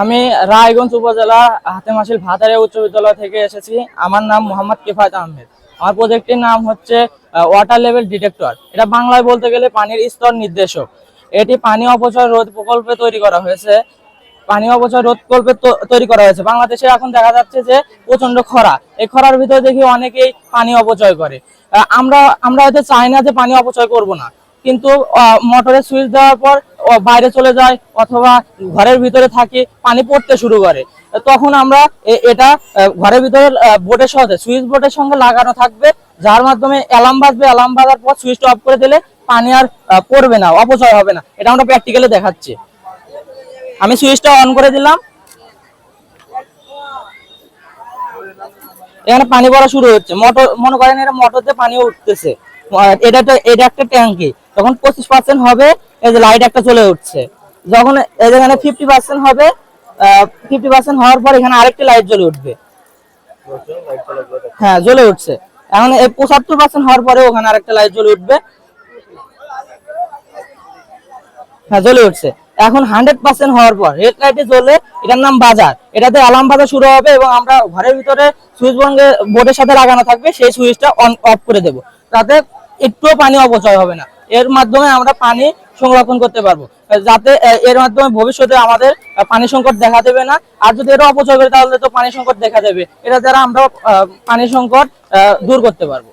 আমি রায়গঞ্জ উপজেলা হাতেমাশিল ভাতারে উচ্চ বিদ্যালয় থেকে এসেছি। আমার নাম মোহাম্মদ কিফায়ত আহমেদ। আমার প্রজেক্টটির নাম হচ্ছে ওয়াটার লেভেল ডিটেক্টর এটা বাংলায় বলতে গেলে পানির স্তর নির্দেশক। এটি পানি অপচয় রোধ প্রকল্পে তৈরি করা হয়েছে। পানি অপচয় রোধ প্রকল্পে তৈরি করা হয়েছে। বাংলাদেশে এখন দেখা যাচ্ছে যে প্রচণ্ড খরা। এই খরার ভিতরে দেখি অনেকেই পানি অপচয় করে। আমরা আমরা হয়তো চাই না যে পানি অপচয় করব না। কিন্তু আহ, মোটরের সুইচ দেওয়ার পর বাইরে চলে যায় অথবা ঘরের ভিতরে থাকি, পানি পড়তে শুরু করে। তখন আমরা এটা ঘরের ভিতরে বোর্ডের সাথে, সুইচ বোর্ডের সঙ্গে লাগানো থাকবে, যার মাধ্যমে অ্যালার্ম বাজবে, অ্যালার্ম বাজার পর সুইচটা অফ করে দিলে পানি আর পড়বে না, অপচয় হবে না। এটা আমরা প্র্যাকটিক্যালি দেখাচ্ছি। আমি সুইচটা অন করে দিলাম। এখানে পানি পড়া শুরু হচ্ছে। মোটর, মনে করেন এটা মোটর দিয়ে পানি উঠতেছে। এটা এটা একটা ট্যাঙ্কি। তখন পঁচিশ পার্সেন্ট হবে, এই যে লাইট একটা চলে উঠছে। যখন এখানে ফিফটি পার্সেন্ট হবে ফিফটি পার্সেন্ট হওয়ার পর এখানে আরেকটি লাইট জ্বলে উঠবে। হ্যাঁ জ্বলে উঠছে। এখন এই পঁচাত্তর পার্সেন্ট হওয়ার পরে ওখানে আরেকটা লাইট জ্বলে উঠবে। হ্যাঁ জ্বলে উঠছে। এখন হান্ড্রেড পার্সেন্ট হওয়ার পর রেড লাইটে জ্বলে এটার নাম বাজার। এটাতে অ্যালার্ম বাজার শুরু হবে এবং আমরা ঘরের ভিতরে সুইচ বঙ্গে বোর্ডের সাথে লাগানো থাকবে, সেই সুইচটা অন অফ করে দেব। তাতে একটুও পানি অপচয় হবে না। এর মাধ্যমে আমরা পানি সংরক্ষণ করতে পারব। যাতে এর মাধ্যমে ভবিষ্যতে আমাদের পানি সংকট দেখা দেবে না। আর যদি এটা অপচয় করে, তাহলে তো পানি সংকট দেখা দেবে। এটা দ্বারা আমরা পানি সংকট দূর করতে পারব।